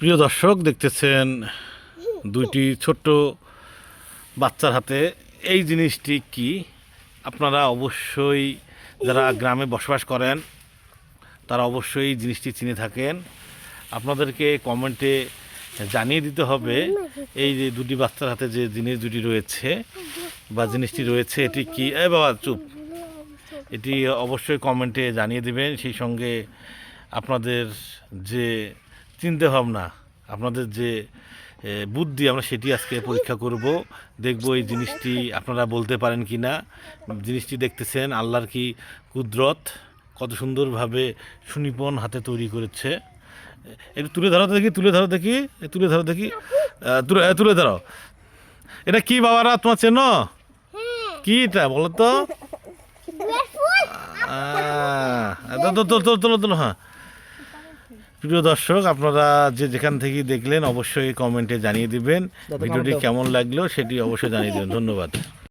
প্রিয় দর্শক, দেখতেছেন দুইটি ছোট্ট বাচ্চার হাতে এই জিনিসটি কি? আপনারা অবশ্যই যারা গ্রামে বসবাস করেন, তারা অবশ্যই জিনিসটি চিনে থাকেন। আপনাদেরকে কমেন্টে জানিয়ে দিতে হবে, এই যে দুটি বাচ্চার হাতে যে জিনিস দুটি রয়েছে বা জিনিসটি রয়েছে, এটি কি? এ বাবা, চুপ। এটি অবশ্যই কমেন্টে জানিয়ে দিবেন। সেই সঙ্গে আপনাদের যে চিন্তা ভাবনা আপনাদের যে বুদ্ধি আমরা সেটি আজকে পরীক্ষা করব দেখব এই জিনিসটি আপনারা বলতে পারেন কি না। জিনিসটি দেখতেছেন আল্লাহর কি কুদরত কত সুন্দরভাবে সুনিপন হাতে তৈরি করেছে। একটু তুলে ধরো দেখি তুলে ধরো দেখি এ, তুলে ধরো দেখি। তুলে তুলে ধরো। এটা কি বাবারা তোমার চেনো? কি এটা বলো তো? তো- তো- তো- তো- তোলো তোলো হ্যাঁ। প্রিয় দর্শক আপনারা যে যেখান থেকে দেখলেন অবশ্যই কমেন্টে জানিয়ে দিবেন ভিডিওটি কেমন লাগল সেটি অবশ্যই জানিয়ে দেবেন। ধন্যবাদ।